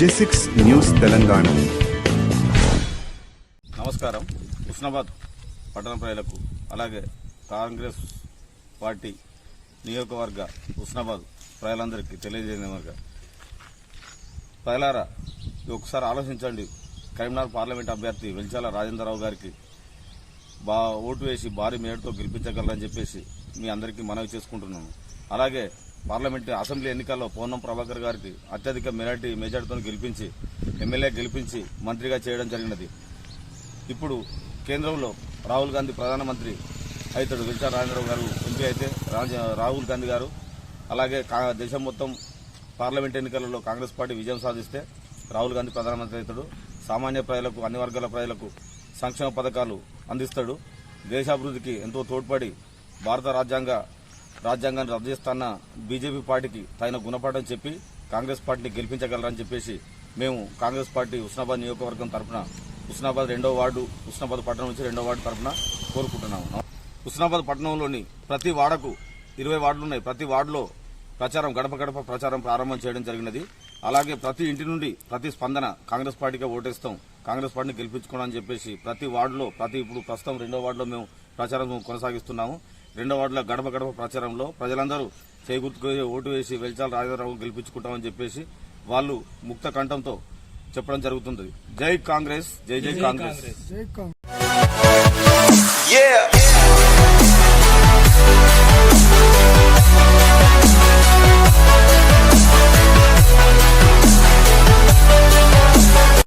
జెసిక్స్ six news Telangana. నమస్కారం. హుస్నాబాద్ పట్టణ ప్రజలకు అలాగే కాంగ్రెస్ పార్టీ నియోజకవర్గ హుస్నాబాద్ ప్రజలందరికీ తెలియజేయగా ప్రజలారా ఒకసారి ఆలోచించండి. కరీంనగర్ పార్లమెంట్ అభ్యర్థి వెల్చాల రాజేంద్రరావు గారికి బా ఓటు వేసి భారీ మేడతో గెలిపించగలరని చెప్పేసి మీ అందరికీ మనవి చేసుకుంటున్నాను. అలాగే పార్లమెంట్ అసెంబ్లీ ఎన్నికల్లో పూర్ణం ప్రభాకర్ గారికి అత్యధిక మెజార్టీ మెజార్టీతో గెలిపించి ఎమ్మెల్యే గెలిపించి మంత్రిగా చేయడం జరిగినది. ఇప్పుడు కేంద్రంలో రాహుల్ గాంధీ ప్రధానమంత్రి అవుతాడు విజయ రాజేంద్రరావు గారు ఎంపీ అయితే రాజ- రాహుల్ గాంధీ గారు అలాగే కా- దేశం మొత్తం పార్లమెంట్ ఎన్నికలలో కాంగ్రెస్ పార్టీ విజయం సాధిస్తే రాహుల్ గాంధీ ప్రధానమంత్రి అవుతాడు. సామాన్య ప్రజలకు అన్ని వర్గాల ప్రజలకు సంక్షేమ పథకాలు అందిస్తాడు. దేశాభివృద్ధికి ఎంతో తోడ్పడి భారత రాజ్యాంగ రాజ్యాంగాన్ని రద్దు చేస్తున్న బీజేపీ పార్టీకి తగిన గుణపాఠం చెప్పి కాంగ్రెస్ పార్టీని గెలిపించగలరని చెప్పేసి మేము కాంగ్రెస్ పార్టీ హుస్నాబాద్ నియోజకవర్గం తరఫున హుస్నాబాద్ రెండో వార్డు హుస్నాబాద్ పట్టణం నుంచి రెండో వార్డు తరఫున కోరుకుంటున్నాము. హుస్నాబాద్ పట్టణంలోని ప్రతి వార్డకు ఇరవై వార్డులు ఉన్నాయి ప్రతి వార్డులో ప్రచారం గడప గడప ప్రచారం ప్రారంభం చేయడం జరిగినది. అలాగే ప్రతి ఇంటి నుండి ప్రతి స్పందన కాంగ్రెస్ పార్టీగా ఓటేస్తాం. కాంగ్రెస్ పార్టీని గెలిపించుకోవడం అని చెప్పేసి ప్రతి వార్డులో ప్రతి ఇప్పుడు ప్రస్తుతం రెండో వార్డులో మేము ప్రచారం కొనసాగిస్తున్నాము. రెండో వార్డులో గడప గడప ప్రచారంలో ప్రజలందరూ చేకూర్చుకు ఓటు వేసి వెల్చాల రాజారావు గెలిపించుకుంటామని చెప్పేసి వాళ్ళు ముక్త కంఠంతో చెప్పడం జరుగుతుంది. జై కాంగ్రెస్ జై జై కాంగ్రెస్.